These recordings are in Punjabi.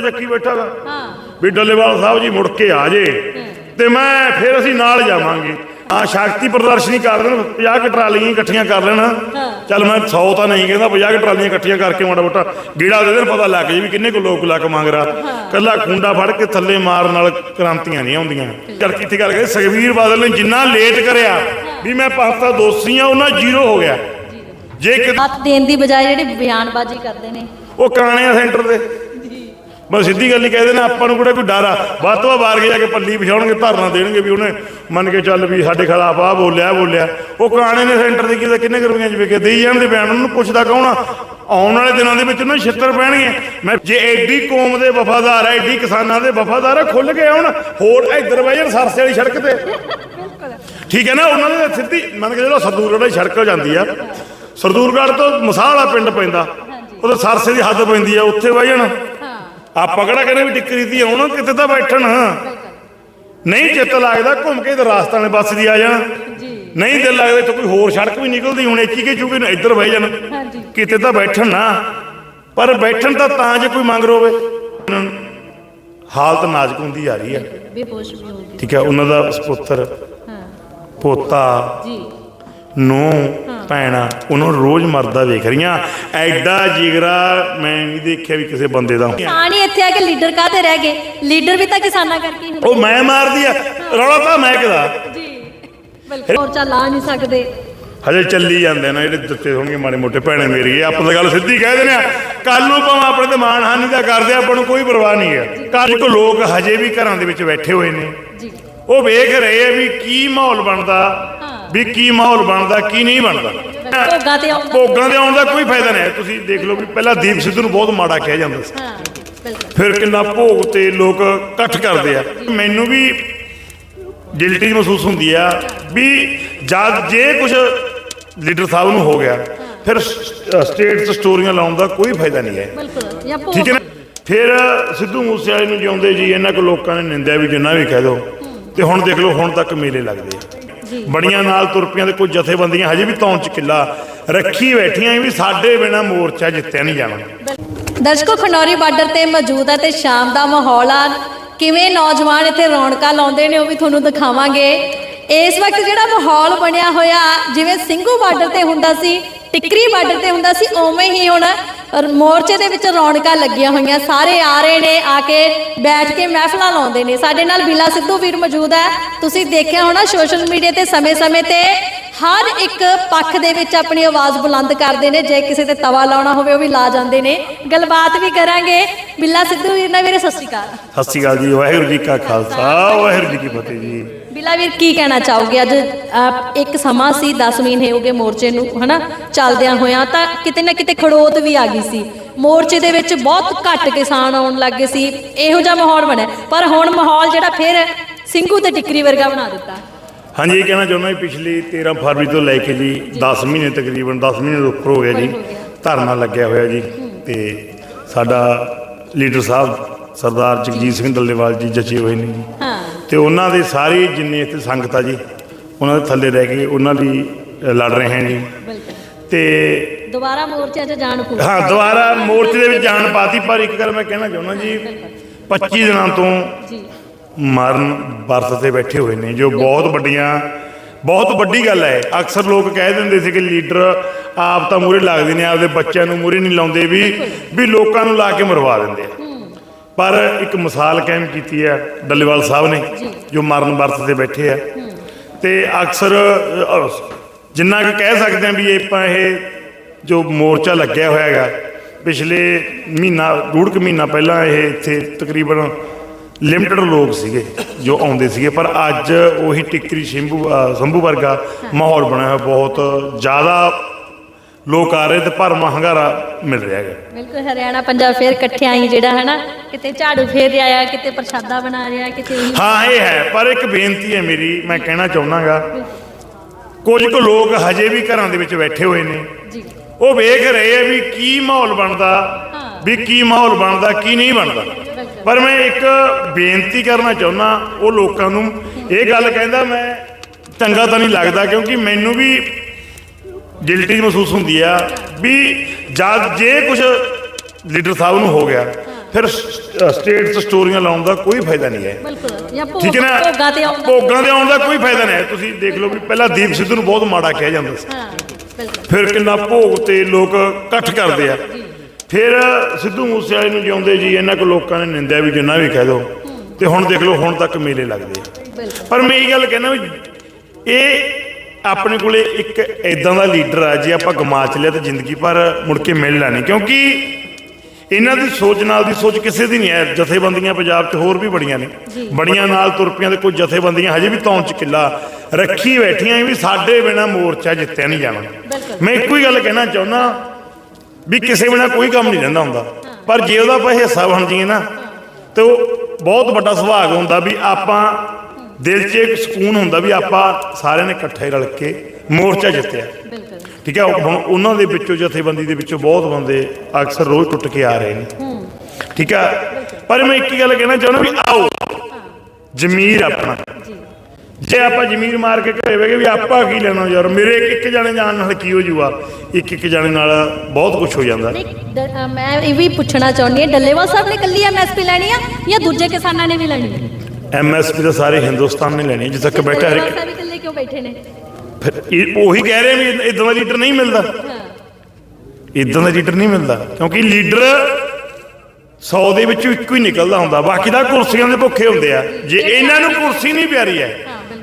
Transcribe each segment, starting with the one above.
ਝੰਡਾ ਚੱਕੀ ਬੈਠਾ ਗਾ ਹਾਂ। ਵੀ ਡੱਲੇਵਾਲ ਸਾਹਿਬ ਜੀ ਮੁੜ ਕੇ ਆ ਜੇ। ਤੇ ਮੈਂ ਫਿਰ ਅਸੀਂ ਨਾਲ ਜਾਵਾਂਗੇ। ਆ ਸ਼ਕਤੀ ਪ੍ਰਦਰਸ਼ਨੀ ਕਰ ਦੇਣ 50 ਕੁ ਟਰਾਲੀਆਂ ਇਕੱਠੀਆਂ ਕਰ ਲੈਣ। ਚੱਲ ਮੈਂ 100 ਤਾਂ ਨਹੀਂ ਕਹਿੰਦਾ 50 ਕੁ ਟਰਾਲੀਆਂ ਇਕੱਠੀਆਂ ਕਰਕੇ ਮਾੜਾ ਮੋਟਾ ਗੀੜਾ ਦੇ ਦੇਣ ਪਤਾ ਲੱਗ ਜੇ ਵੀ ਕਿੰਨੇ ਕੁ ਲੋਕ ਲੱਕ ਮੰਗ ਰਹਾ। ਕੱਲਾ ਖੁੰਡਾ ਫੜ ਕੇ ਥੱਲੇ ਮਾਰਨ ਨਾਲ ਕ੍ਰਾਂਤੀਆਂ ਨਹੀਂ ਆਉਂਦੀਆਂ। ਕਰ ਕਿੱਥੇ ਗੱਲ ਕਰੇ ਸੁਖਬੀਰ ਬਾਦਲ ਨੇ ਜਿੰਨਾ ਲੇਟ ਕਰਿਆ ਵੀ ਮੈਂ ਪਾਸਤਾ ਦੋਸੀ ਆ ਉਹਨਾਂ ਜ਼ੀਰੋ ਹੋ ਗਿਆ। ਜੇ ਕਿ ਹੱਥ ਦੇਣ ਦੀ ਬਜਾਏ ਜਿਹੜੇ ਬਿਆਨਬਾਜ਼ੀ ਕਰਦੇ ਨੇ। ਉਹ ਕਾਣਿਆ ਸੈਂਟਰ ਦੇ। ਬਸ ਸਿੱਧੀ ਗੱਲ ਹੀ ਕਹਿ ਦੇਣਾ ਆਪਾਂ ਨੂੰ ਕਿਹੜਾ ਕੋਈ ਡਰ ਆ? ਵੱਧ ਤੋਂ ਵੱਧ ਬਾਹਰ ਕੇ ਪੱਲੀ ਵਿਛਾਉਣਗੇ ਧਰਨਾ ਦੇਣਗੇ ਵੀ ਉਹਨੇ ਮੰਨ ਕੇ ਚੱਲ ਵੀ ਸਾਡੇ ਖਿਲਾਫ ਆ ਬੋਲਿਆ ਬੋਲਿਆ। ਉਹ ਕਾਣੇ ਨੇ ਸੈਂਟਰ ਦੇ ਕਿਤੇ ਕਿੰਨੇ ਕਰੂਗੀਆਂ ਚ ਵਿਕੇ ਦੇਈ ਜਾਣ ਦੇ ਬਿਆਨ ਉਹਨੂੰ ਪੁੱਛਦਾ ਕੌਣ ਆ? ਆਉਣ ਵਾਲੇ ਦਿਨਾਂ ਦੇ ਵਿੱਚ ਉਹਨਾਂ ਛਿੱਤਰ ਪੈਣਗੇ। ਮੈਂ ਜੇ ਐਡੀ ਕੌਮ ਦੇ ਵਫਾਦਾਰ ਆ ਐਡੀ ਕਿਸਾਨਾਂ ਦੇ ਵਫਾਦਾਰ ਆ ਖੁੱਲ ਕੇ ਆਉਣ ਹੋਰ ਇੱਧਰ ਵਾਜਣ ਸਰਸੇ ਵਾਲੀ ਸੜਕ ਤੇ। ਠੀਕ ਹੈ ਨਾ? ਉਹਨਾਂ ਦੇ ਸਿੱਧੀ ਮੰਨ ਕੇ ਜਿਹੜਾ ਸਰਦੂਰਗੜ੍ਹ ਦੀ ਸੜਕ ਜਾਂਦੀ ਆ। ਸਰਦੂਰਗੜ੍ਹ ਤੋਂ ਮਸਾਲਾ ਪਿੰਡ ਪੈਂਦਾ। ਉਹਦੇ ਸਰਸੇ ਦੀ ਹੱਦ ਪੈਂਦੀ ਆ ਉੱਥੇ ਵਾਜਣ ਹਾਂ ਆਪਾਂ ਕਿਹੜਾ ਕਹਿੰਦੇ ਵੀ ਟਿੱਕਰੀ ਦੀ ਆਉਣ ਕਿਤੇ ਤਾਂ ਬੈਠਣ। ਨਹੀਂ ਚਿੱਤ ਲੱਗਦਾ ਘੁੰਮ ਕੇ ਤੇ ਰਾਸਤਾਂ ਬੱਸ ਦੀ ਆ ਜਾਣ। ਜੀ। ਨਹੀਂ ਦਿਲ ਲੱਗਦਾ ਇੱਥੋਂ ਕੋਈ ਹੋਰ ਸੜਕ ਵੀ ਨਿਕਲਦੀ ਹੁਣ ਇੱਥੇ ਕਿ ਨੂੰ ਇੱਧਰ ਬਹਿ ਜਾਣ। ਕਿਤੇ ਤਾਂ ਬੈਠਣ ਨਾ। ਪਰ ਬੈਠਣ ਤਾਂ ਤਾਂ ਜੇ ਕੋਈ ਮੰਗ ਰੋਵੇ। ਹਾਲਤ ਨਾਜ਼ੁਕ ਹੁੰਦੀ ਆ। ਰਹੀ ਹੋ ਠੀਕ ਹੈ ਉਹਨਾਂ ਦਾ ਸੁਪੁੱਤਰ ਹਾਂ। ਪੋਤਾ। ਜੀ। ਨੂੰ ਭੈਣਾ ਉਹਨਾਂ ਰੋਜ਼ ਮਰਦਾ ਵੇਖ ਰਹੀਆਂ। ਐਡਾ ਜਿਗਰਾ ਮੈਂ ਨਹੀਂ ਦੇਖਿਆ ਵੀ ਕਿਸੇ ਬੰਦੇ ਦਾ। ਕਿਸਾਨ ਹੀ ਇੱਥੇ ਆ ਕੇ ਲੀਡਰ ਕਾਤੇ ਰਹਿ ਗਏ? ਲੀਡਰ ਵੀ ਤਾਂ ਕਿਸਾਨਾਂ ਕਰਕੇ ਹੀ ਹੁੰਦੇ ਉਹ ਮੈਂ ਮਾਰਦੀ ਆ। ਰੌਲਾ ਤਾਂ ਮੈਂ ਕਿਦਾ ਜੀ ਬਿਲਕੁਲ। ਹੋਰ ਚੱਲ ਆ ਨਹੀਂ ਸਕਦੇ। ਹਜੇ ਚੱਲੀ ਜਾਂਦੇ ਨੇ ਜਿਹੜੇ ਦਿੱਤੇ ਹੋਣਗੇ ਮਾੜੇ ਮੋਟੇ ਭੈਣੇ ਮੇਰੀ। ਆਪਾਂ ਤਾਂ ਗੱਲ ਸਿੱਧੀ ਕਹਿ ਦਿੰਦੇ ਆ। ਕੱਲ ਨੂੰ ਭਾਵੇਂ ਆਪਣੇ ਤੇ ਮਾਣ ਹਾਨੀ ਦਾ ਕਰਦੇ ਆ, ਆਪਾਂ ਨੂੰ ਕੋਈ ਪਰਵਾਹ ਨਹੀਂ ਹੈ ਕੱਲ ਕੋ ਲੋਕ ਹਜੇ ਵੀ ਘਰਾਂ ਦੇ ਵਿੱਚ ਬੈਠੇ ਹੋਏ ਨੇ। ਜੀ। ਉਹ ਵੇਖ ਰਹੇ ਆ ਵੀ ਕੀ ਮਾਹੌਲ ਬਣਦਾ। ਵੀ ਕੀ ਮਾਹੌਲ ਬਣਦਾ ਕੀ ਨਹੀਂ ਬਣਦਾ। ਭੋਗਾਂ ਤੇ ਆਉਂਦਾ ਭੋਗਾਂ ਆਉਣ ਦਾ ਕੋਈ ਫਾਇਦਾ ਨਹੀਂ ਹੈ। ਤੁਸੀਂ ਦੇਖ ਲਓ ਵੀ ਪਹਿਲਾਂ ਦੀਪ ਸਿੱਧੂ ਨੂੰ ਬਹੁਤ ਮਾੜਾ ਕਿਹਾ ਜਾਂਦਾ ਸੀ। ਫਿਰ ਕਿੰਨਾ ਭੋਗ ਤੇ ਲੋਕ ਇਕੱਠ ਕਰਦੇ ਆ। ਮੈਨੂੰ ਵੀ ਗਿਲਟੀ ਮਹਿਸੂਸ ਹੁੰਦੀ ਆ ਵੀ ਜਦ ਜੇ ਕੁਝ ਲੀਡਰ ਸਾਹਿਬ ਨੂੰ ਹੋ ਗਿਆ ਫਿਰ ਸਟੇਟ ਤੇ ਸਟੋਰੀਆਂ ਲਾਉਣ ਦਾ ਕੋਈ ਫਾਇਦਾ ਨਹੀਂ ਹੈ। ਠੀਕ ਹੈ ਨਾ? ਫਿਰ ਸਿੱਧੂ ਮੂਸੇਵਾਲੇ ਨੂੰ ਜਿਉਂਦੇ ਜੀ ਇਹਨਾਂ ਕੋ ਲੋਕਾਂ ਨੇ ਨਿੰਦਿਆ ਵੀ ਜਿੰਨਾ ਵੀ ਕਹਿ ਦੋ। ਤੇ ਹੁਣ ਦੇਖ ਲਓ ਹੁਣ ਤੱਕ ਮੇਲੇ ਲੱਗਦੇ ਆ। ਬੜੀਆਂ ਨਾਲ ਤੁਰਪੀਆਂ ਦੇ ਕੋਈ ਜਥੇਬੰਦੀਆਂ ਹਜੇ ਵੀ ਤੌਣ ਚ ਕਿੱਲਾ ਰੱਖੀ ਬੈਠੀਆਂ ਵੀ ਸਾਡੇ ਬਿਨਾ ਮੋਰਚਾ ਜਿੱਤਿਆ ਨਹੀਂ ਜਾਣਾ। ਦਰਸ਼ਕੋ ਖਨੌਰੀ ਬਾਰਡਰ ਤੇ ਮੌਜੂਦ ਹੈ ਤੇ ਸ਼ਾਮ ਦਾ ਮਾਹੌਲ ਆ। ਕਿਵੇਂ ਨੌਜਵਾਨ ਇੱਥੇ ਰੌਣਕਾਂ ਲਾਉਂਦੇ ਨੇ ਉਹ ਵੀ ਤੁਹਾਨੂੰ ਦਿਖਾਵਾਂਗੇ। ਇਸ ਵਕਤ ਜਿਹੜਾ ਮਾਹੌਲ ਬਣਿਆ ਹੋਇਆ ਜਿਵੇਂ ਸਿੰਘੂ ਬਾਰਡਰ ਤੇ ਹੁੰਦਾ ਸੀ ਟਿਕਰੀ ਬਾਰਡਰ ਤੇ ਹੁੰਦਾ ਸੀ ਉਵੇਂ ਹੀ ਹੁਣ ਮੋਰਚੇ ਦੇ ਵਿੱਚ ਰੌਣਕਾਂ ਲੱਗੀਆਂ ਹੋਈਆਂ। ਸਾਰੇ ਆ ਰਹੇ ਨੇ, ਆ ਕੇ ਬੈਠ ਕੇ ਮਹਿਫਲਾਂ ਲਾਉਂਦੇ ਨੇ। ਸਾਡੇ ਨਾਲ ਬਿਲਾ ਸਿੱਧੂ ਵੀਰ ਮੌਜੂਦ ਹੈ। ਤੁਸੀਂ ਦੇਖਿਆ ਹੋਣਾ ਸੋਸ਼ਲ ਮੀਡੀਆ ਤੇ ਸਮੇਂ-ਸਮੇਂ ਤੇ ਹਰ ਇੱਕ ਪੱਖ ਦੇ ਵਿੱਚ ਆਪਣੀ ਆਵਾਜ਼ ਬੁਲੰਦ ਕਰਦੇ ਨੇ। ਜੇ ਕਿਸੇ ਤੇ ਤਵਾ ਲਾਉਣਾ ਹੋਵੇ, ਉਹ ਵੀ ਲਾ ਜਾਂਦੇ ਨੇ। ਗੱਲਬਾਤ ਵੀ ਕਰਾਂਗੇ। ਬਿੱਲਾ ਸਿੱਧੂ ਵੀਰ ਨਾਲ ਵੀਰੇ, ਸਤਿ ਸ਼੍ਰੀ ਅਕਾਲ। ਸਤਿ ਸ਼੍ਰੀ ਅਕਾਲ ਜੀ। ਵਾਹਿਗੁਰੂ ਜੀ ਕਾ ਖਾਲਸਾ। ਵਾਹਿਗੁਰੂ ਜੀ ਕੀ ਫਤਿਹ ਜੀ। ਬਿੱਲਾ ਵੀਰ ਕੀ ਕਹਿਣਾ ਚਾਹੋਗੇ? ਅੱਜ ਅਹ, ਇੱਕ ਸਮਾਂ ਸੀ 10 ਮਹੀਨੇ ਹੋ ਗਏ ਮੋਰਚੇ ਨੂੰ ਹਨਾ ਚੱਲਦਿਆਂ ਹੋਇਆਂ ਤਾਂ ਕਿਤੇ ਨਾ ਕਿਤੇ ਖੜੋਤ ਵੀ ਆ ਗਈ ਸੀ। ਮੋਰਚੇ ਦੇ ਵਿੱਚ ਬਹੁਤ ਘੱਟ ਕਿਸਾਨ ਆਉਣ ਲੱਗ ਗਏ ਸੀ ਇਹੋ ਜਿਹਾ ਮਾਹੌਲ ਬਣਿਆ। ਪਰ ਹੁਣ ਮਾਹੌਲ ਜਿਹੜਾ ਫਿਰ ਸਿੰਘੂ ਤੇ ਟਿੱਕਰੀ ਵਰਗਾ ਬਣਾ ਦਿੱਤਾ। ਹਾਂਜੀ ਇਹ ਕਹਿਣਾ ਚਾਹੁੰਦਾ ਵੀ ਪਿਛਲੀ 13 ਫਰਵਰੀ ਤੋਂ ਲੈ ਕੇ ਜੀ 10 ਮਹੀਨੇ ਤਕਰੀਬਨ 10 ਮਹੀਨੇ ਤੋਂ ਉੱਪਰ ਹੋ ਗਿਆ ਜੀ। ਧਰਨਾ ਲੱਗਿਆ ਹੋਇਆ ਜੀ ਤੇ ਸਾਡਾ ਲੀਡਰ ਸਾਹਿਬ ਸਰਦਾਰ ਜਗਜੀਤ ਸਿੰਘ ਡੱਲੇਵਾਲ ਜੀ ਜਚੇ ਹੋਏ ਨੇ ਜੀ। ਹਾਂ। ਤੇ ਉਹਨਾਂ ਦੇ ਸਾਰੇ ਜਿੰਨੇ ਇੱਥੇ ਸੰਗਤ ਆ ਜੀ ਉਹਨਾਂ ਦੇ ਥੱਲੇ ਰਹਿ ਕੇ ਉਹਨਾਂ ਲਈ ਅ, ਲੜ ਰਹੇ ਹਾਂ ਜੀ। ਤੇ ਦੁਬਾਰਾ ਮੋਰਚਿਆਂ 'ਚ ਜਾਣ ਪੂ ਹਾਂ ਦੁਬਾਰਾ ਮੋਰਚੇ ਦੇ ਵਿੱਚ ਜਾਣ ਪਾਤੀ ਪਰ ਇੱਕ ਗੱਲ ਮੈਂ ਕਹਿਣਾ ਚਾਹੁੰਦਾ ਜੀ 25 ਦਿਨਾਂ ਤੋਂ ਜੀ। ਮਰਨ ਵਰਤ ਤੇ ਬੈਠੇ ਹੋਏ ਨੇ ਜੋ ਬਹੁਤ ਵੱਡੀਆਂ ਬਹੁਤ ਵੱਡੀ ਗੱਲ ਹੈ। ਅਕਸਰ ਲੋਕ ਕਹਿ ਦਿੰਦੇ ਸੀ ਕਿ ਲੀਡਰ ਆਪ ਤਾਂ ਮੂਰੇ ਲੱਗਦੇ ਨੇ ਆਪਦੇ ਬੱਚਿਆਂ ਨੂੰ ਮੂਰੇ ਨਹੀਂ ਲਾਉਂਦੇ ਵੀ ਵੀ ਲੋਕਾਂ ਨੂੰ ਲਾ ਕੇ ਮਰਵਾ ਦਿੰਦੇ ਆ। ਪਰ ਇੱਕ ਮਿਸਾਲ ਕਾਇਮ ਕੀਤੀ ਹੈ ਡੱਲੇਵਾਲ ਸਾਹਿਬ ਨੇ ਜੋ। ਮਰਨ ਵਰਤ ਤੇ ਬੈਠੇ ਆ। ਤੇ ਅਕਸਰ ਜਿੰਨਾ ਕਿ ਕਹਿ ਸਕਦੇ ਆ ਵੀ ਇਹ ਆਪਾਂ ਇਹ ਜੋ ਮੋਰਚਾ ਲੱਗਿਆ ਹੋਇਆ ਹੈਗਾ ਪਿਛਲੇ ਮਹੀਨਾ ਡੂਢ ਕੁ ਮਹੀਨਾ ਪਹਿਲਾਂ ਇਹ ਇੱਥੇ ਤਕਰੀਬਨ ਲਿਮਟਿਡ ਲੋਕ ਸੀਗੇ ਜੋ ਆਉਂਦੇ ਸੀਗੇ ਪਰ ਅੱਜ ਉਹੀ ਟਿੱਕਰੀ ਸ਼ੰਭੂ ਸ਼ੰਭੂ ਵਰਗਾ ਮਾਹੌਲ ਬਣਿਆ ਹੋਇਆ ਬਹੁਤ ਜ਼ਿਆਦਾ ਲੋਕ ਆ ਰਹੇ ਤੇ ਭਰਮਾ ਹੰਗਾਰਾ ਮਿਲ ਰਿਹਾ ਹੈਗਾ। ਬਿਲਕੁਲ ਹਰਿਆਣਾ ਪੰਜਾਬ ਫੇਰ ਇਕੱਠੇ ਆਈ ਜਿਹੜਾ ਹੈ ਨਾ ਕਿਤੇ ਝਾੜੂ ਫੇਰ ਰਿਹਾ ਕਿਤੇ ਪ੍ਰਸ਼ਾਦਾ ਬਣਾ ਰਿਹਾ ਕਿਤੇ ਹਾਂ ਇਹ ਹੈ ਪਰ ਇੱਕ ਬੇਨਤੀ ਹੈ ਮੇਰੀ ਮੈਂ ਕਹਿਣਾ ਚਾਹੁੰਦਾਗਾ ਕੁਝ ਕੁ ਲੋਕ ਹਜੇ ਵੀ ਘਰਾਂ ਦੇ ਵਿੱਚ ਬੈਠੇ ਹੋਏ ਨੇ। ਜੀ। ਉਹ ਵੇਖ ਰਹੇ ਆ ਵੀ ਕੀ ਮਾਹੌਲ ਬਣਦਾ ਵੀ ਕੀ ਮਾਹੌਲ ਬਣਦਾ ਕੀ ਨਹੀਂ ਬਣਦਾ। ਪਰ ਮੈਂ ਇੱਕ ਬੇਨਤੀ ਕਰਨਾ ਚਾਹੁੰਦਾ ਉਹ ਲੋਕਾਂ ਨੂੰ ਇਹ ਗੱਲ ਕਹਿੰਦਾ ਮੈਂ ਚੰਗਾ ਤਾਂ ਨਹੀਂ ਲੱਗਦਾ ਕਿਉਂਕਿ ਮੈਨੂੰ ਵੀ ਗਿਲਟੀ ਮਹਿਸੂਸ ਹੁੰਦੀ ਆ ਵੀ ਜਦ ਜੇ ਕੁਝ ਲੀਡਰ ਸਾਹਿਬ ਨੂੰ ਹੋ ਗਿਆ ਫਿਰ ਸਟੇਟਸ ਸਟੋਰੀਆਂ ਲਾਉਣ ਦਾ ਕੋਈ ਫਾਇਦਾ ਨਹੀਂ ਹੈ। ਬਿਲਕੁਲ ਠੀਕ ਹੈ ਨਾ? ਭੋਗਾਂ ਤੇ ਦੇ ਆਉਣ ਦਾ ਕੋਈ ਫਾਇਦਾ ਨਹੀਂ ਹੈ। ਤੁਸੀਂ ਦੇਖ ਲਓ ਵੀ ਪਹਿਲਾਂ ਦੀਪ ਸਿੱਧੂ ਨੂੰ ਬਹੁਤ ਮਾੜਾ ਕਿਹਾ ਜਾਂਦਾ ਸੀ। ਫਿਰ ਕਿੰਨਾ ਭੋਗ ਤੇ ਲੋਕ ਇਕੱਠ ਕਰਦੇ ਆ। ਫਿਰ ਸਿੱਧੂ ਮੂਸੇਵਾਲੇ ਨੂੰ ਜਿਉਂਦੇ ਜੀ ਇਹਨਾਂ ਕੋ ਲੋਕਾਂ ਨੇ ਨਿੰਦਿਆ ਵੀ ਜਿੰਨਾ ਵੀ ਕਹਿ ਦੋ ਤੇ ਹੁਣ ਦੇਖ ਲਓ ਹੁਣ ਤੱਕ ਮੇਲੇ ਲੱਗਦੇ ਆ। ਪਰ ਮੈਂ ਇਹ ਗੱਲ ਕਹਿਣਾ ਵੀ ਇਹ ਆਪਣੇ ਕੋਲੇ ਇੱਕ ਐਦਾਂ ਦਾ ਲੀਡਰ ਆ ਜੇ ਆਪਾਂ ਗਮਾ ਚ ਲਿਆ ਤਾਂ ਜ਼ਿੰਦਗੀ ਭਰ ਮੁੜ ਕੇ ਮਿਲਣਾ ਨਹੀਂ। ਕਿਉਂਕਿ ਇਹਨਾਂ ਦੀ ਸੋਚ ਨਾਲ ਦੀ ਸੋਚ ਕਿਸੇ ਦੀ ਨਹੀਂ ਹੈ। ਜਥੇਬੰਦੀਆਂ ਪੰਜਾਬ 'ਚ ਹੋਰ ਵੀ ਬੜੀਆਂ ਨੇ। ਬੜੀਆਂ ਨਾਲ ਤੁਰਪੀਆਂ ਦੇ ਕੋਈ ਜਥੇਬੰਦੀਆਂ ਹਜੇ ਵੀ ਤੌਣ 'ਚ ਕਿੱਲਾ ਰੱਖੀ ਬੈਠੀਆਂ ਵੀ ਸਾਡੇ ਬਿਨਾ ਮੋਰਚਾ ਜਿੱਤਿਆ ਨਹੀਂ ਜਾਣਾ। ਮੈਂ ਇੱਕੋ ਹੀ ਗੱਲ ਕਹਿਣਾ ਚਾਹੁੰਦਾ ਵੀ ਕਿਸੇ ਬਿਨਾ ਕੋਈ ਕੰਮ ਨਹੀਂ ਰਹਿੰਦਾ ਹੁੰਦਾ। ਪਰ ਜੇ ਉਹਦਾ ਆਪਾਂ ਹਿੱਸਾ ਬਣ ਜਾਈਏ ਨਾ ਤੇ ਉਹ ਬਹੁਤ ਵੱਡਾ ਸੁਭਾਗ ਹੁੰਦਾ ਵੀ ਆਪਾਂ ਦਿਲ 'ਚ ਇੱਕ ਸਕੂਨ ਹੁੰਦਾ ਵੀ ਆਪਾਂ ਸਾਰਿਆਂ ਨੇ ਇਕੱਠੇ ਰਲ ਕੇ ਮੋਰਚਾ ਜਿੱਤਿਆ। ਠੀਕ ਹੈ ਹੁਣ ਉਹਨਾਂ ਦੇ ਵਿੱਚੋਂ ਜਥੇਬੰਦੀ ਦੇ ਵਿੱਚੋਂ ਬਹੁਤ ਬੰਦੇ ਅਕਸਰ ਰੋਜ਼ ਟੁੱਟ ਕੇ ਆ ਰਹੇ ਨੇ। ਠੀਕ ਹੈ ਪਰ ਮੈਂ ਇੱਕ ਗੱਲ ਕਹਿਣਾ ਚਾਹੁੰਦਾ ਵੀ ਆਓ। ਜ਼ਮੀਰ ਆਪਣਾ। ਜੇ। ਆਪਾਂ ਜ਼ਮੀਰ ਮਾਰ ਕੇ ਘਰੇ ਬਹਿ ਗਏ ਵੀ ਆਪਾਂ ਕੀ ਲੈਣਾ ਯਾਰ? ਮੇਰੇ ਇੱਕ ਇੱਕ ਜਾਣੇ ਜਾਣ ਨਾਲ ਕੀ ਹੋ ਜੂਗਾ? ਇੱਕ ਇੱਕ ਜਾਣੇ ਨਾਲ ਬਹੁਤ ਕੁਝ ਹੋ ਜਾਂਦਾ। ਮੈਂ ਇਹ ਵੀ ਪੁੱਛਣਾ ਚਾਹੁੰਦੀ ਹਾਂ ਡੱਲੇਵਾਲ ਸਾਹਿਬ ਨੇ ਕੱਲੀ ਐਮਐਸਪੀ ਲੈਣੀ ਆ ਜਾਂ ਦੂਜੇ ਕਿਸਾਨਾਂ ਨੇ ਵੀ ਲੈਣੀ ਹੈ ਐਮਐਸਪੀ ਤਾਂ ਸਾਰੇ ਹਿੰਦੁਸਤਾਨ ਨੇ ਲੈਣੀ ਜਿੱਥੇ ਤੱਕ ਬੈਠਾ ਹਰ ਇੱਕ ਸਾਹਿਬ ਇਕੱਲੇ ਕਿਉਂ ਬੈਠੇ ਨੇ? ਫਿਰ ਇਹ- ਉਹੀ ਕਹਿ ਰਹੇ ਵੀ ਇਦਾਂ ਦਾ ਲੀਡਰ ਨਹੀਂ ਮਿਲਦਾ। ਇਦਾਂ ਦਾ ਲੀਡਰ ਨਹੀਂ ਮਿਲਦਾ ਕਿਉਂਕਿ ਲੀਡਰ 100 ਦੇ ਵਿੱਚੋਂ ਇੱਕੋ ਹੀ ਨਿਕਲਦਾ ਹੁੰਦਾ ਬਾਕੀ ਦਾ ਕੁਰਸੀਆਂ ਦੇ ਭੁੱਖੇ ਹੁੰਦੇ ਆ। ਜੇ ਇਹਨਾਂ ਨੂੰ ਕੁਰਸੀ ਨਹੀਂ ਪਿਆਰੀ ਹੈ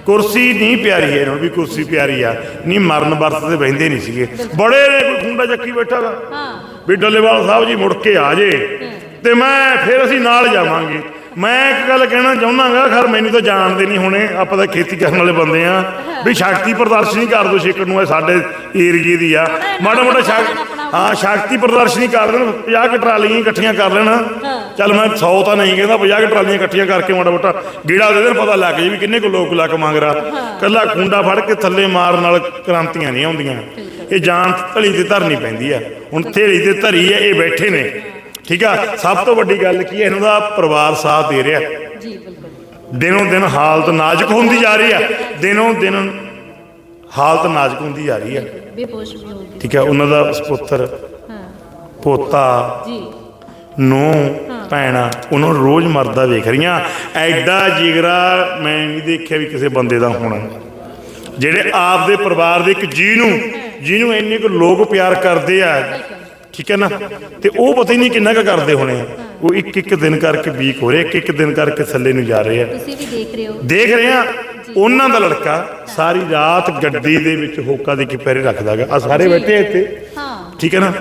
ਕੁਰਸੀ ਨਹੀਂ ਪਿਆਰੀ ਹੈ ਇਹਨਾਂ ਨੂੰ ਵੀ ਕੁਰਸੀ ਪਿਆਰੀ ਆ ਨਹੀਂ ਮਰਨ ਵਰਤ ਤੇ ਬਹਿੰਦੇ ਨਹੀਂ ਸੀਗੇ। ਬੜੇ ਨੇ ਕੋਈ ਖੁੰਡਾ ਚੱਕੀ ਬੈਠਾ ਹਾਂ। ਵੀ ਡੱਲੇਵਾਲ ਸਾਹਿਬ ਜੀ ਮੁੜ ਕੇ ਆ ਜੇ ਤੇ ਮੈਂ ਫਿਰ ਅਸੀਂ ਨਾਲ ਜਾਵਾਂਗੇ। ਮੈਂ ਇੱਕ ਗੱਲ ਕਹਿਣਾ ਚਾਹੁੰਦਾਗਾ ਖਰ ਮੈਨੂੰ ਤਾਂ ਜਾਣਦੇ ਨਹੀਂ ਹੋਣੇ ਆਪਾਂ ਤਾਂ ਖੇਤੀ ਕਰਨ ਵਾਲੇ ਬੰਦੇ ਆ। ਵੀ ਸ਼ਕਤੀ ਪ੍ਰਦਰਸ਼ਨੀ ਕਰ ਦੋ ਛੇਕਰ ਨੂੰ ਇਹ ਸਾਡੇ ਏਰੀਏ ਦੀ ਆ। ਮਾੜਾ ਮੋਟਾ ਸ਼ਕ ਹਾਂ ਸ਼ਕਤੀ ਪ੍ਰਦਰਸ਼ਨੀ ਕਰ ਦੇਣ 50 ਕੁ ਟਰਾਲੀਆਂ ਇਕੱਠੀਆਂ ਕਰ ਲੈਣ। ਚੱਲ ਮੈਂ 100 ਤਾਂ ਨਹੀਂ ਕਹਿੰਦਾ 50 ਕੁ ਟਰਾਲੀਆਂ ਇਕੱਠੀਆਂ ਕਰਕੇ ਮਾੜਾ ਮੋਟਾ ਗੀੜਾ ਦੇ ਦੇਣ ਪਤਾ ਲੱਗ ਜੇ ਵੀ ਕਿੰਨੇ ਕੁ ਲੋਕ ਲੱਕ ਮੰਗ ਰਾ ਕੱਲਾ ਖੁੰਡਾ ਫੜ ਕੇ ਥੱਲੇ ਮਾਰਨ ਨਾਲ ਕ੍ਰਾਂਤੀਆਂ ਨਹੀਂ ਆਉਂਦੀਆਂ। ਇਹ ਜਾਨ ਢਲੀ ਤੇ ਧਰਨੀ ਪੈਂਦੀ ਆ। ਹੁਣ ਥੇਲੀ ਤੇ ਧਰੀ ਹੈ ਇਹ ਬੈਠੇ ਨੇ। ਠੀਕ ਆ? ਸਭ ਤੋਂ ਵੱਡੀ ਗੱਲ ਕੀ ਹੈ? ਇਹਨਾਂ ਦਾ ਪਰਿਵਾਰ ਸਾਥ ਦੇ ਰਿਹਾ। ਜੀ ਬਿਲਕੁਲ। ਦਿਨੋਂ ਦਿਨ ਹਾਲਤ ਨਾਜ਼ੁਕ ਹੁੰਦੀ ਜਾ ਰਹੀ ਆ। ਦਿਨੋਂ ਦਿਨ ਹਾਲਤ ਨਾਜ਼ੁਕ ਹੁੰਦੀ ਜਾ ਰਹੀ ਆ। ਬੇਹੋਸ਼ ਵੀ ਹੋ ਗਈ। ਠੀਕ ਹੈ ਉਹਨਾਂ ਦਾ ਸੁਪੁੱਤਰ ਹਾਂ। ਪੋਤਾ ਜੀ। ਨੂੰ ਭੈਣਾ ਉਹਨਾਂ ਰੋਜ਼ ਮਰਦਾ ਵੇਖ ਰਹੀਆਂ। ਐਡਾ ਜਿਗਰਾ ਮੈਂ ਨਹੀਂ ਦੇਖਿਆ ਵੀ ਕਿਸੇ ਬੰਦੇ ਦਾ ਹੋਣਾ। ਜਿਹੜੇ ਆਪ ਦੇ ਪਰਿਵਾਰ ਦੇ ਇੱਕ ਜੀ ਨੂੰ ਜਿਹਨੂੰ ਇੰਨੇ ਕੁ ਲੋਕ ਪਿਆਰ ਕਰਦੇ ਆ ਠੀਕ ਹੈ ਨਾ? ਤੇ ਉਹ ਪਤਾ ਹੀ ਨਹੀਂ ਕਿੰਨਾ ਕੁ ਕਰਦੇ ਹੋਣੇ ਆ। ਉਹ ਇੱਕ ਇੱਕ ਦਿਨ ਕਰਕੇ ਵੀਕ ਹੋ ਰਹੇ ਇੱਕ ਇੱਕ ਦਿਨ ਕਰਕੇ ਥੱਲੇ ਨੂੰ ਜਾ ਰਹੇ ਆ। ਤੁਸੀਂ ਵੀ ਦੇਖ ਰਹੇ ਹੋ। ਦੇਖ ਰਹੇ ਆ? ਉਹਨਾਂ ਦਾ ਲੜਕਾ ਸਾਰੀ ਰਾਤ ਗੱਡੀ ਦੇ ਵਿੱਚ ਹੋਕਾ ਦੇ ਕੇ ਪੈਰੇ ਰੱਖਦਾਗਾ ਆ ਸਾਰੇ ਬੈਠੇ ਇੱਥੇ। ਹਾਂ। ਠੀਕ ਹੈ ਨਾ?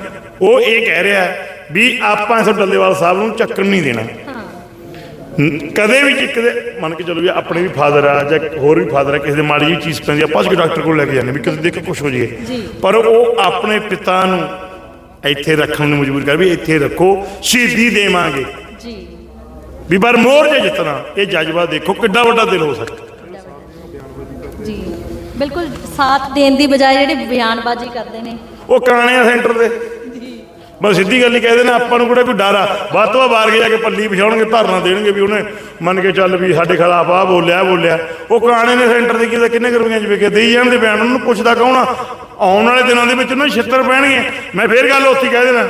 ਉਹ ਇਹ ਕਹਿ ਰਿਹਾ ਵੀ ਆਪਾਂ ਇਸ ਡੱਲੇਵਾਲ ਸਾਹਿਬ ਨੂੰ ਚੱਕਣ ਨਹੀਂ ਦੇਣਾ। ਕਦੇ ਵੀ ਇੱਕ ਦੇ ਮੰਨ ਕੇ ਚਲੋ ਵੀ ਆਪਣੇ ਵੀ ਫਾਦਰ ਆ ਜਾਂ ਹੋਰ ਵੀ ਫਾਦਰ ਆ ਕਿਸੇ ਦੇ ਮਾੜੀ ਜਿਹੀ ਚੀਜ਼ ਪੈਂਦੀ ਆ, ਆਪਾਂ ਉਸ ਡਾਕਟਰ ਕੋਲ ਲੈ ਕੇ ਜਾਂਦੇ ਵੀ ਕਿਤੇ ਦੇਖ ਕੇ ਖੁਸ਼ ਹੋ ਜਾਈਏ ਜੀ। ਪਰ ਉਹ ਆਪਣੇ ਪਿਤਾ ਨੂੰ ਇੱਥੇ ਰੱਖਣ ਨੂੰ ਮਜਬੂਰ ਕਰ ਵੀ ਇੱਥੇ ਰੱਖੋ ਸ਼ਹੀਦੀ ਦੇਵਾਂਗੇ। ਜੀ। ਵੀ ਪਰ ਮੋਰ ਜੇ ਜਿੱਤਣਾ ਇਹ ਜਜ਼ਬਾ ਦੇਖੋ ਕਿੱਡਾ ਵੱਡਾ ਦਿਲ ਹੋ ਸਕਦਾ। ਜੀ। ਬਿਲਕੁਲ ਸਾਥ ਦੇਣ ਦੀ ਬਜਾਏ ਜਿਹੜੇ ਬਿਆਨਬਾਜ਼ੀ ਕਰਦੇ ਨੇ। ਉਹ ਕਾਣਿਆ ਸੈਂਟਰ ਦੇ। ਬਸ ਸਿੱਧੀ ਗੱਲ ਹੀ ਕਹਿ ਦੇਣਾ ਆਪਾਂ ਨੂੰ ਕਿਹੜਾ ਕੋਈ ਡਰ ਆ। ਵੱਧ ਤੋਂ ਬਾਹਰ ਕੇ ਜਾ ਕੇ ਪੱਲੀ ਵਿਛਾਉਣਗੇ ਧਰਨਾ ਦੇਣਗੇ ਵੀ ਉਹਨੇ ਮੰਨ ਕੇ ਚੱਲ ਵੀ ਸਾਡੇ ਖਿਲਾਫ ਆ ਬੋਲਿਆ ਬੋਲਿਆ। ਉਹ ਕਾਣੇ ਨੇ ਸੈਂਟਰ ਦੇ ਕਿਤੇ ਕਿੰਨੇ ਕੁ ਰੁਪਈਆਂ ਚ ਵਿਕੇ ਦੇਈ ਜਾਣ ਦੇ ਬਿਆਨ ਉਹਨੂੰ ਪੁੱਛਦਾ ਕੌਣ ਆ? ਆਉਣ ਵਾਲੇ ਦਿਨਾਂ ਦੇ ਵਿੱਚ ਉਹਨਾਂ ਛਿੱਤਰ ਪੈਣਗੇ ਮੈਂ ਫੇਰ ਗੱਲ ਉੱਥੇ ਹੀ ਕਹਿ ਦੇਣਾ।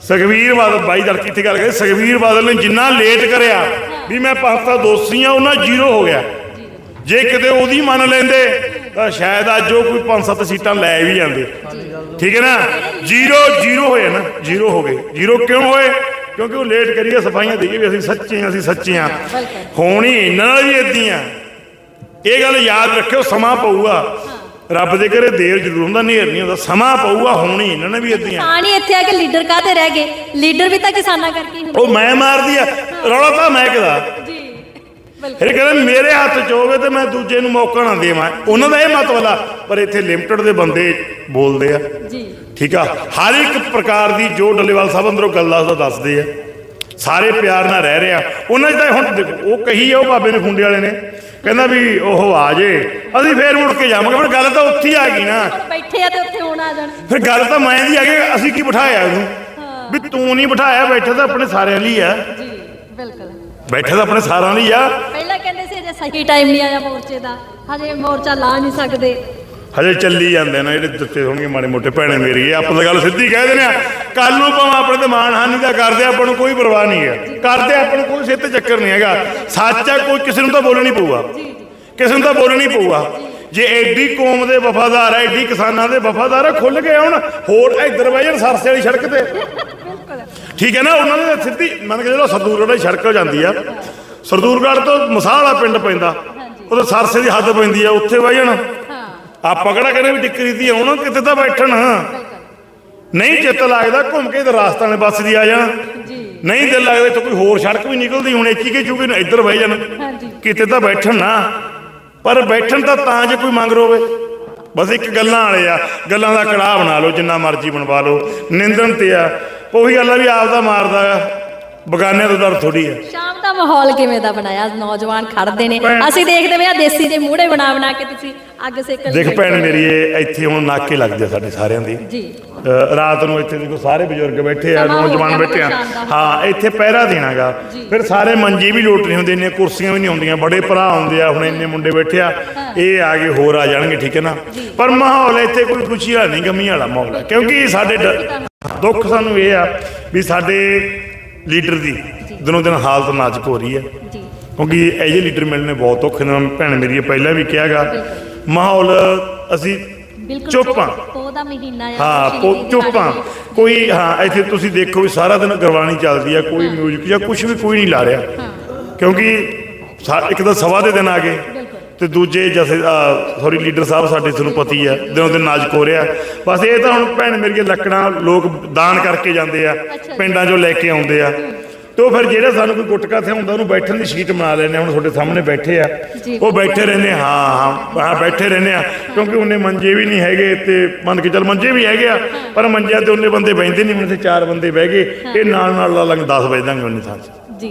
ਸੁਖਵੀਰ ਬਾਦਲ ਬਾਈ ਦਲ ਕਿੱਥੇ ਗੱਲ ਕਰੇ। ਸੁਖਵੀਰ ਬਾਦਲ ਨੇ ਜਿੰਨਾ ਲੇਟ ਕਰਿਆ ਵੀ ਮੈਂ ਪਾਸਤਾ ਦੋਸੀ ਆ ਉਹਨਾਂ ਜ਼ੀਰੋ ਹੋ ਗਿਆ। ਜੇ ਕਿਤੇ ਉਹਦੀ ਮੰਨ ਲੈਂਦੇ ਤਾਂ ਸ਼ਾਇਦ ਅੱਜ ਉਹ ਕੋਈ 5-7 ਸੀਟਾਂ ਲੈ ਵੀ ਜਾਂਦੇ। ਠੀਕ ਹੈ ਨਾ? ਜ਼ੀਰੋ ਜ਼ੀਰੋ ਹੋਏ ਨਾ। ਜ਼ੀਰੋ ਹੋ ਗਏ। ਜ਼ੀਰੋ ਕਿਉਂ ਹੋਏ? ਕਿਉਂਕਿ ਉਹ ਲੇਟ ਕਰੀਏ ਸਫਾਈਆਂ ਦੇਈਏ ਵੀ ਅਸੀਂ ਸੱਚੇ ਹਾਂ ਅਸੀਂ ਸੱਚੇ ਹਾਂ। ਹੁਣ ਹੀ ਇਹਨਾਂ ਨਾਲ ਵੀ ਆ। ਇਹ ਗੱਲ ਯਾਦ ਰੱਖਿਓ ਸਮਾਂ ਪਊਗਾ। ਰੱਬ ਦੇ ਘਰੇ ਦੇਰ ਜ਼ਰੂਰ ਹੁੰਦਾ ਨੇਰ ਨਹੀਂ ਹੁੰਦਾ ਸਮਾਂ ਪਊਗਾ ਹੁਣ ਇਹਨਾਂ ਨੇ ਵੀ ਕਿਸਾਨ ਹੀ ਇੱਥੇ ਆ ਕੇ ਲੀਡਰ ਕਾਹਤੇ ਰਹਿ ਗਏ? ਲੀਡਰ ਵੀ ਤਾਂ ਕਿਸਾਨਾਂ ਕਰਕੇ ਹੀ ਹੁੰਦੇ ਉਹ ਮੈਂ ਮਾਰਦੀ ਆ ਰੌਲਾ ਤਾਂ ਮੈਂ ਕਿਦਾ ਜੀ ਬਿਲਕੁਲ। ਇਹ ਕਹਿੰਦੇ ਮੇਰੇ ਹੱਥ 'ਚ ਹੋਵੇ ਤੇ ਮੈਂ ਦੂਜੇ ਨੂੰ ਮੌਕਾ ਨਾ ਦੇਵਾਂ। ਉਹਨਾਂ ਦਾ ਇਹ ਮਤਲਬ ਆ ਪਰ ਇੱਥੇ ਲਿਮਟਿਡ ਦੇ ਬੰਦੇ ਬੋਲਦੇ ਆ। ਜੀ। ਠੀਕ ਆ? ਹਰ ਇੱਕ ਪ੍ਰਕਾਰ ਦੀ ਜੋ ਡੱਲੇਵਾਲ ਸਾਹਿਬ ਅੰਦਰੋਂ ਗੱਲ ਦੱਸਦਾ ਦੱਸਦੇ ਆ। ਸਾਰੇ ਪਿਆਰ ਨਾਲ ਰਹਿ ਰਹੇ। ਉਹਨਾਂ 'ਚ ਤਾਂ ਹੁਣ ਉਹ ਕਹੀ ਆ ਉਹ ਬਾਬੇ ਨੇ ਖੁੰਡੇ ਵਾਲੇ ਨੇ। ਕਹਿੰਦਾ ਵੀ ਉਹ ਆ ਜੇ। ਅਸੀਂ ਫੇਰ ਮੁੜ ਕੇ ਜਾਵਾਂਗੇ। ਪਰ ਗੱਲ ਤਾਂ ਉੱਥੇ ਆ ਗਈ ਨਾ। ਬੈਠੇ ਆ ਤੇ ਉੱਥੇ ਹੁਣ ਆ ਜਾਣ। ਫਿਰ ਗੱਲ ਤਾਂ ਮੈਂ ਦੀ ਆ ਗਈ ਅਸੀਂ ਕੀ ਬਿਠਾਇਆ ਉਹਨੂੰ ਵੀ ਤੂੰ ਨਹੀਂ ਬਿਠਾਇਆ ਬੈਠਾ ਤਾਂ ਆਪਣੇ ਸਾਰਿਆਂ ਲਈ ਆ। ਜੀ ਬਿਲਕੁਲ। ਬੈਠਾ ਤਾਂ ਆਪਣੇ ਸਾਰਿਆਂ ਲਈ ਆ। ਪਹਿਲਾਂ ਕਹਿੰਦੇ ਸੀ ਜੇ ਸਹੀ ਟਾਈਮ ਨਹੀਂ ਆਇਆ ਮੋਰਚੇ ਦਾ। ਹਜੇ ਮੋਰਚਾ ਲਾ ਨਹੀਂ ਸਕਦੇ। ਹਜੇ ਚੱਲੀ ਜਾਂਦੇ ਨੇ ਜਿਹੜੇ ਦਿੱਤੇ ਹੋਣਗੇ ਮਾੜੇ ਮੋਟੇ। ਭੈਣੇ ਮੇਰੀ ਆਪਾਂ ਤਾਂ ਗੱਲ ਸਿੱਧੀ ਕਹਿ ਦਿੰਦੇ ਆ ਕੱਲ ਨੂੰ ਭਾਵੇਂ ਆਪਣੇ ਤੇ ਮਾਣ ਹਾਨੀ ਦਾ ਕਰਦੇ ਆਪਾਂ ਨੂੰ ਕੋਈ ਪਰਵਾਹ ਨਹੀਂ ਹੈ। ਕਰਦੇ ਆਪਾਂ ਨੂੰ ਕੋਈ ਸਿੱਧ ਚੱਕਰ ਨਹੀਂ ਹੈਗਾ। ਸੱਚ ਆ ਕੋਈ ਕਿਸੇ ਨੂੰ ਤਾਂ ਬੋਲਣੀ ਪਊਗਾ। ਕਿਸੇ ਨੂੰ ਤਾਂ ਬੋਲਣੀ ਪਊਗਾ। ਜੇ ਐਡੀ ਕੌਮ ਦੇ ਵਫਾਦਾਰ ਹੈ ਐਡੀ ਕਿਸਾਨਾਂ ਦੇ ਵਫਾਦਾਰ ਹੈ ਖੁੱਲ ਕੇ ਆਉਣ ਹੋਰ ਇੱਧਰ ਬਹਿ ਜਾਣ ਸਰਸੇ ਵਾਲੀ ਸੜਕ ਤੇ। ਠੀਕ ਹੈ ਨਾ ਉਹਨਾਂ ਦੇ ਸਿੱਧੀ ਮੰਨ ਕੇ ਚਲੋ ਸਰਦੂਰਗੜ੍ਹ ਦੀ ਸੜਕ ਜਾਂਦੀ ਆ। ਸਰਦੂਰਗੜ੍ਹ ਤੋਂ ਮਸਾਲਾ ਪਿੰਡ ਪੈਂਦਾ। ਉਹਦੇ ਸਰਸੇ ਦੀ ਹੱਦ ਪੈਂਦੀ ਆ ਉੱਥੇ ਬਹਿ ਜਾਣ। ਹਾਂ ਆਪਾਂ ਕਿਹੜਾ ਕਹਿੰਦੇ ਵੀ ਟਿੱਕਰੀ ਦੀ ਆਉਣ ਕਿਤੇ ਤਾਂ ਬੈਠਣ? ਨਹੀਂ ਚਿੱਤ ਲੱਗਦਾ ਘੁੰਮ ਕੇ ਤੇ ਰਾਸਤਾਂ ਨੇ ਬੱਸ ਦੀ ਆ ਜਾਣ। ਜੀ। ਨਹੀਂ ਦਿਲ ਲੱਗਦਾ ਇੱਥੇ ਕੋਈ ਹੋਰ ਸੜਕ ਵੀ ਨਿਕਲਦੀ ਹੁਣ ਇੱਥੇ ਕਿ ਚੁਗੇ ਇੱਧਰ ਬਹਿ ਜਾਣ। ਕਿਤੇ ਤਾਂ ਬੈਠਣ ਨਾ। ਪਰ ਬੈਠਣ ਤਾਂ ਤਾਂ ਜੇ ਕੋਈ ਮੰਗ ਰੋਵੇ। ਬਸ ਇੱਕ ਗੱਲਾਂ ਵਾਲੇ ਆ ਗੱਲਾਂ ਦਾ ਕੜਾਹ ਬਣਾ ਲਓ ਜਿੰਨਾ ਮਰਜ਼ੀ ਬਣਵਾ ਲਓ। ਨਿੰਦਣ ਤੇ ਆ। ਉਹੀ ਗੱਲ ਆ ਵੀ ਆਪਦਾ ਮਾਰਦਾ ਆ। ਬਗਾਨਿਆਂ ਤੋਂ ਦਰ ਥੋੜੀ ਆ। ਸ਼ਾਮ ਦਾ ਮਾਹੌਲ ਕਿਵੇਂ ਦਾ ਬਣਾਇਆ? ਨੌਜਵਾਨ ਖੜਦੇ ਨੇ। ਅਸੀਂ ਦੇਖਦੇ ਵੇ ਆ ਦੇਸੀ ਦੇ ਮੂਹਰੇ ਬਣਾ ਬਣਾ ਕੇ ਤੁਸੀਂ ਅੱਗ ਸੇਕਣ ਦੇਖ ਭੈਣ ਮੇਰੀ ਇਹ ਇੱਥੇ ਹੁਣ ਨਾਕੇ ਲੱਗਦੇ ਸਾਡੇ ਸਾਰਿਆਂ ਦੀ। ਜੀ। ਰਾਤ ਨੂੰ ਇੱਥੇ ਦੇਖੋ ਸਾਰੇ ਬਜ਼ੁਰਗ ਬੈਠੇ ਆ ਹੋ ਨੌਜਵਾਨ ਬੈਠੇ ਆ। ਹਾਂ ਇੱਥੇ ਪਹਿਰਾ ਦੇਣਾਗਾ। ਫਿਰ ਸਾਰੇ ਮੰਜੇ ਵੀ ਲੋਟ ਨਹੀਂ ਹੁੰਦੇ ਇੰਨੀਆਂ ਕੁਰਸੀਆਂ ਵੀ ਨਹੀਂ ਹੁੰਦੀਆਂ। ਬੜੇ ਭਰਾ ਹੁੰਦੇ ਆ ਹੁਣ ਇੰਨੇ ਮੁੰਡੇ ਬੈਠੇ ਆ। ਇਹ ਆ ਕੇ ਹੋਰ ਆ ਜਾਣਗੇ ਠੀਕ ਹੈ ਨਾ? ਪਰ ਮਾਹੌਲ ਇੱਥੇ ਕੋਈ ਖੁਸ਼ੀ ਵਾਲਾ ਨਹੀਂ ਗਮੀ ਵਾਲਾ ਮਾਹੌਲ ਹੈ ਕਿਉਂਕਿ ਸਾਡੇ ਦੁੱਖ ਸਾਨੂੰ ਇਹ ਆ ਵੀ ਸਾਡੇ ਲੀਡਰ ਦੀ। ਦਿਨੋਂ ਦਿਨ ਹਾਲਤ ਨਾਜ਼ੁਕ ਹੋ ਰਹੀ ਹੈ। ਜੀ। ਕਿਉਂਕਿ ਇਹ ਜਿਹੇ ਲੀਡਰ ਮਿਲਣੇ ਬਹੁਤ ਔਖੇ ਨੇ। ਭੈਣ ਮੇਰੀ ਇਹ ਪਹਿਲਾਂ ਵੀ ਕਿਹਾਗਾ ਮਾਹੌਲ ਅਸੀਂ ਚੁੱਪ ਪੋਹ ਦਾ ਮਹੀਨਾ ਆ ਹਾਂ ਪੋ ਚੁੱਪ ਕੋਈ ਹਾਂ ਇੱਥੇ ਤੁਸੀਂ ਦੇਖੋ ਵੀ ਸਾਰਾ ਦਿਨ ਗੁਰਬਾਣੀ ਚੱਲਦੀ ਆ ਕੋਈ ਮਿਊਜ਼ਿਕ ਜਾਂ ਕੁਝ ਵੀ ਕੋਈ ਨਹੀਂ ਲਾ ਰਿਹਾ। ਕਿਉਂਕਿ ਇੱਕ ਤਾਂ ਸਵਾ ਦੇ ਦਿਨ ਆ ਗਏ। ਤੇ ਦੂਜੇ ਜਥੇ ਸੌਰੀ ਲੀਡਰ ਸਾਹਿਬ ਸਾਡੇ ਤੁਹਾਨੂੰ ਪਤੀ ਆ ਦਿਨੋਂ ਦਿਨ ਨਾਜ਼ੁਕ ਹੋ ਰਿਹਾ। ਬਸ ਇਹ ਤਾਂ ਹੁਣ ਭੈਣ ਮੇਰੀਆਂ ਲੱਕੜਾਂ ਲੋਕ ਦਾਨ ਕਰਕੇ ਜਾਂਦੇ ਆ। ਪਿੰਡਾਂ 'ਚੋਂ ਲੈ ਕੇ ਆਉਂਦੇ ਆ। ਤੇ ਉਹ ਫਿਰ ਜਿਹੜਾ ਸਾਨੂੰ ਕੋਈ ਗੁਟਕਾ ਤੇ ਹੁੰਦਾ ਉਹਨੂੰ ਬੈਠਣ ਦੀ ਸੀਟ ਬਣਾ ਆ। ਹੁਣ ਤੁਹਾਡੇ ਸਾਹਮਣੇ ਬੈਠੇ ਆ। ਉਹ ਬੈਠੇ ਰਹਿੰਦੇ ਹਾਂ ਹਾਂ ਹਾਂ ਬੈਠੇ ਰਹਿੰਦੇ ਆ। ਕਿਉਂਕਿ ਉਹਨੇ ਮੰਜੇ ਵੀ ਨਹੀਂ ਹੈਗੇ ਤੇ ਮੰਨ ਕੇ ਚੱਲ ਮੰਜੇ ਵੀ ਹੈਗੇ ਆ ਪਰ ਮੰਜਿਆਂ ਤੇ ਉਹਨੇ ਬੰਦੇ ਬੈਠਦੇ ਨਹੀਂ ਹੁਣ ਤੇ ਚਾਰ ਬੰਦੇ ਬਹਿ ਗਏ। ਇਹ ਨਾਲ ਨਾਲ ਲਾ ਲਾਂਗੇ 10 ਵਜੇ ਦਾਂਗੇ ਉਹਨੇ ਥਾਂ ਜੀ।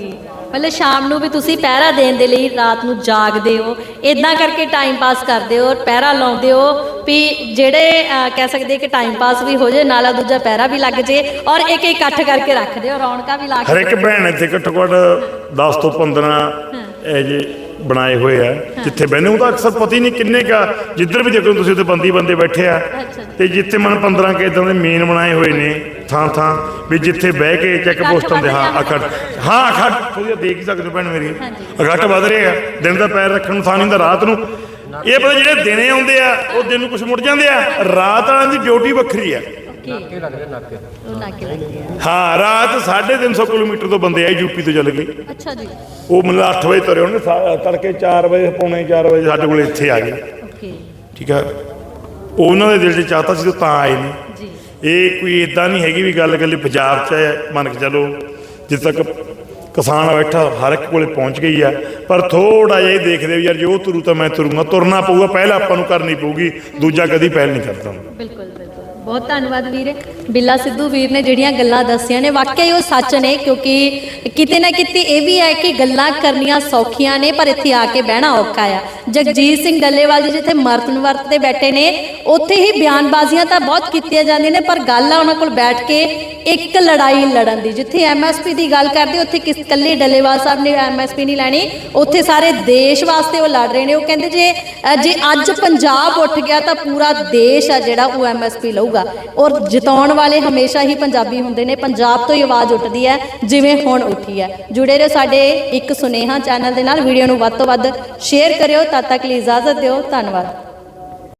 ਮਤਲਬ ਸ਼ਾਮ ਨੂੰ ਵੀ ਤੁਸੀਂ ਪਹਿਰਾ ਦੇਣ ਦੇ ਲਈ ਰਾਤ ਨੂੰ ਜਾਗਦੇ ਹੋ। ਇਦਾਂ ਕਰਕੇ ਟਾਈਮ ਪਾਸ ਕਰਦੇ ਹੋ ਪਹਿਰਾ ਲਾਉਂਦੇ ਹੋ ਵੀ ਜਿਹੜੇ ਅਹ, ਕਹਿ ਸਕਦੇ ਕਿ ਟਾਈਮ ਪਾਸ ਵੀ ਹੋ ਜੇ ਨਾਲਾ ਦੂਜਾ ਪਹਿਰਾ ਵੀ ਲੱਗ ਜੇ ਔਰ ਇੱਕ ਇੱਕ ਇਕੱਠ ਕਰਕੇ ਰੱਖਦੇ ਹੋ ਰੌਣਕਾਂ ਵੀ ਲਾ ਹਰ ਕੇ ਇੱਕ ਭੈਣ ਇੱਥੇ ਘੱਟੋ ਘੱਟ 10 ਤੋਂ 15 ਇਹ ਜੇ ਬਣਾਏ ਹੋਏ ਆ। ਜਿੱਥੇ ਬਹਿੰਦੇ ਉਹ ਤਾਂ ਅਕਸਰ ਪਤਾ ਨਹੀਂ ਕਿੰਨੇ ਕਾ ਜਿੱਧਰ ਵੀ ਦੇਖੋ ਤੁਸੀਂ ਉੱਥੇ ਬੰਦੀ ਬੰਦੇ ਬੈਠੇ ਆ। ਤੇ ਜਿੱਥੇ ਮਨ 15 ਕੇ ਇਦਾਂ ਦੇ ਮੇਨ ਬਣਾਏ ਹੋਏ ਨੇ ਥਾਂ ਥਾਂ ਵੀ ਜਿੱਥੇ ਬਹਿ ਕੇ ਚੈੱਕ ਪੋਸਟਾਂ ਦੇ ਹਾਂ ਅਖੜ ਹਾਂ ਅਖੜ ਤੁਸੀਂ ਦੇਖ ਹੀ ਸਕਦੇ ਹੋ ਭੈਣ ਮੇਰੀ। ਅਖੜ ਵਧ ਰਿਹਾ ਦਿਨ ਦਾ ਪੈਰ ਰੱਖਣ ਨੂੰ ਥਾਂ ਨਹੀਂ ਹੁੰਦਾ ਰਾਤ ਨੂੰ। ਇਹ ਪਤਾ ਜਿਹੜੇ ਦਿਨੇ ਆਉਂਦੇ ਆ ਉਹ ਦਿਨ ਨੂੰ ਕੁਝ ਮੁੜ ਜਾਂਦੇ ਆ। ਰਾਤ ਵਾਲਿਆਂ ਦੀ ਡਿਊਟੀ ਵੱਖਰੀ ਆ। ਓਕੇ ਲੱਗਦੇ ਨਾਕੇ ਉਹ ਨਾਕੇ ਆ। ਹਾਂ ਰਾਤ 350 ਕਿਲੋਮੀਟਰ ਤੋਂ ਬੰਦੇ ਆਏ ਯੂਪੀ ਤੋਂ ਚੱਲ ਗਏ। ਅੱਛਾ ਜੀ। ਉਹ ਮਤਲਬ 8 ਵਜੇ ਤੁਰੇ ਉਹਨੇ ਤੜਕੇ 4 ਵਜੇ ਪੌਣੇ 4 ਵਜੇ ਸਾਡੇ ਕੋਲ ਇੱਥੇ ਆ ਗਏ। ਓਕੇ। ਠੀਕ ਆ? ਉਹ ਉਹਨਾਂ ਦੇ ਦਿਲ 'ਚ ਚਾਹਤਾ ਸੀ ਤਾਂ ਆਏ ਨੇ ਜੀ। ਇਹ ਕੋਈ ਇਦਾਂ ਨਹੀਂ ਹੈਗੀ ਵੀ ਗੱਲ ਗੱਲੇ ਪੰਜਾਬ 'ਚ ਹੈ ਮੰਨ ਕੇ ਚੱਲੋ ਜਿੱਦ ਤੱਕ ਕਿਸਾਨ ਬੈਠਾ ਹਰ ਇੱਕ ਕੋਲੇ ਪਹੁੰਚ ਗਈ ਆ। ਪਰ ਥੋੜਾ ਜਿਹਾ ਇਹ ਦੇਖਦੇ ਵੀ ਯਾਰ ਜੋ ਤੁਰੂ ਤਾਂ ਮੈਂ ਤੁਰੂੰਗਾ ਤੁਰਨਾ ਪਊਗਾ ਪਹਿਲਾਂ ਆਪਾਂ ਨੂੰ ਕਰਨੀ ਪਊਗੀ ਦੂਜਾ ਕਦੀ ਪਹਿਲ ਨਹੀਂ ਕਰਦਾ। ਬਿਲਕੁਲ ਬਿਲਕੁਲ। ਬਹੁਤ ਧੰਨਵਾਦ ਵੀਰੇ। ਬਿੱਲਾ ਸਿੱਧੂ ਵੀਰ ਨੇ ਜਿਹੜੀਆਂ ਗੱਲਾਂ ਦੱਸੀਆਂ ਨੇ ਵਾਕਿਆ ਹੀ ਉਹ ਸੱਚ ਨੇ, ਕਿਉਂਕਿ ਕਿਤੇ ਨਾ ਕਿਤੇ ਇਹ ਵੀ ਹੈ ਕਿ ਗੱਲਾਂ ਕਰਨੀਆਂ ਸੌਖੀਆਂ ਨੇ, ਪਰ ਇੱਥੇ ਆ ਕੇ ਬਹਿਣਾ ਔਖਾ ਆ। ਜਗਜੀਤ ਸਿੰਘ ਡੱਲੇਵਾਲ ਜੀ ਜਿੱਥੇ ਮਰਤਨ ਵਰਤ ਤੇ ਬੈਠੇ ਨੇ, ਉੱਥੇ ਹੀ ਬਿਆਨਬਾਜ਼ੀਆਂ ਤਾਂ ਬਹੁਤ ਕੀਤੀਆਂ ਜਾਂਦੀਆਂ ਨੇ, ਪਰ ਗੱਲ ਆ ਉਹਨਾਂ ਕੋਲ ਬੈਠ ਕੇ ਇੱਕ ਲੜਾਈ ਲੜਨ ਦੀ। ਜਿੱਥੇ ਐਮਐਸਪੀ ਦੀ ਗੱਲ ਕਰਦੇ, ਉੱਥੇ ਕਿਸ ਕੱਲੇ ਡੱਲੇਵਾਲ ਸਾਹਿਬ ਨੇ ਐਮਐਸਪੀ ਨਹੀਂ ਲੈਣੀ, ਉੱਥੇ ਸਾਰੇ ਦੇਸ਼ ਵਾਸਤੇ ਉਹ ਲੜ ਰਹੇ ਨੇ। ਉਹ ਕਹਿੰਦੇ ਜੇ ਜੇ ਅੱਜ ਪੰਜਾਬ ਉੱਠ ਗਿਆ ਤਾਂ ਪੂਰਾ ਦੇਸ਼ ਆ ਜਿਹੜਾ ਉਹ ਐਮਐਸਪੀ ਲਊਗਾ। ਔਰ ਜਿਤਾਉਣ ਵਾਲੇ ਹਮੇਸ਼ਾ ਹੀ ਪੰਜਾਬੀ ਹੁੰਦੇ ਨੇ। ਪੰਜਾਬ ਤੋਂ ਹੀ ਆਵਾਜ਼ ਉੱਠਦੀ ਹੈ, ਜਿਵੇਂ ਹੁਣ ਉੱਠੀ ਹੈ। ਜੁੜੇ ਰਹੋ ਸਾਡੇ ਇੱਕ ਸੁਨੇਹਾ ਚੈਨਲ ਦੇ ਨਾਲ। ਵੀਡੀਓ ਨੂੰ ਵੱਧ ਤੋਂ ਵੱਧ ਸ਼ੇਅਰ ਕਰਿਓ। ਤਦ ਤੱਕ ਲਈ ਇਜਾਜ਼ਤ ਦਿਓ। ਧੰਨਵਾਦ।